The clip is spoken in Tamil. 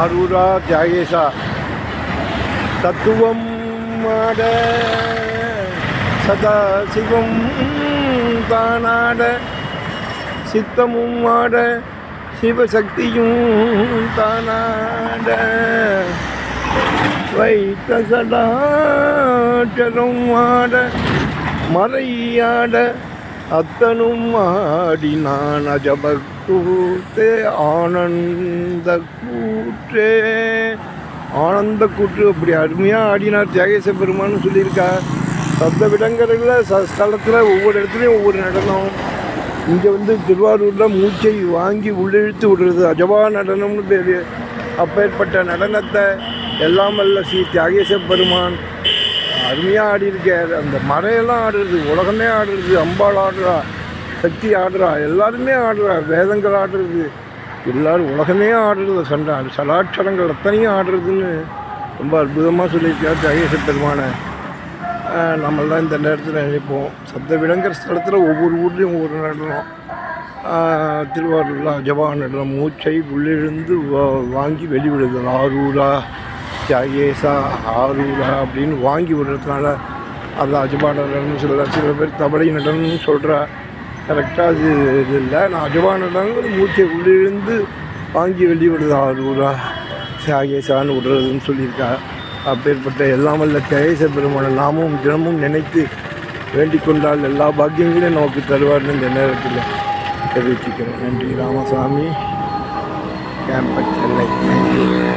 ஆரூரா தியாகேசா. தத்துவம் ஆட சதா சிவம் தானாட சித்தமும் ஆட சிவசக்தியும் தானாட. வைத்த சடாச்சரம் ஆட மறையாட அத்தனும் ஆடினான் அஜபக்கூத்தே ஆனந்த கூற்றே ஆனந்த கூற்று அப்படி அருமையாக ஆடினார் தியாகேச பெருமான்னு சொல்லியிருக்கா சப்த விடங்கரில் ச ஸ்தலத்தில் ஒவ்வொரு இடத்துலையும் ஒவ்வொரு நடனம். இங்கே வந்து திருவாரூரில் மூச்சை வாங்கி உள்ளிழுத்து விடுறது அஜபா நடனம்னு பேர். அப்பேற்பட்ட நடனத்தை எல்லாம் வல்ல ஸ்ரீ தியாகேச பெருமான் அருமையாக ஆடியிருக்கார் அந்த மறையெல்லாம் ஆடுறது உலகமே ஆடுறது அம்பாள் ஆடுறா சக்தி ஆடுறா எல்லாருமே ஆடுறா வேதங்கள் ஆடுறது. எல்லாரும் உலகமே ஆடுறது சண்டா சலாட்சரங்கள் அத்தனையும் ஆடுறதுன்னு ரொம்ப அற்புதமாக சொல்லியிருக்கார் தியாகேச பெருமானை. நம்மளாம் இந்த நேரத்தில் நினைப்போம். சத்த விளங்குற ஸ்தலத்தில் ஒவ்வொரு ஊர்லேயும் ஒவ்வொரு நடனம். திருவாரூரில் அஜபா நடனம் மூச்சை உள்ளிருந்து வா- வாங்கி வெளிவிடுதல் ஆரூரா. தியாகேசா ஆரூரா அப்படின்னு வாங்கி விடுறதுனால அந்த அஜபா நடனம்னு சொல்ல சில பேர் தபலை நடனம்னு சொல்கிறா கரெக்டாக அது இது இல்லை. நான் அஜபா மூச்சை உள்ளிழுந்து வாங்கி வெளிவிடுது ஆரூரா சாகேசான்னு விடுறதுன்னு சொல்லியிருக்கா. அப்பேற்பட்ட எல்லாம் வல்ல தேச பெருமான நாமும் தினமும் நினைத்து வேண்டிக் கொண்டால் எல்லா பாக்கியங்களையும் நமக்கு தருவார்னு இந்த நேரத்தில் தெரிவிச்சுக்கிறேன். நன்றி ராமசாமி. கேம்பஸ் சென்னை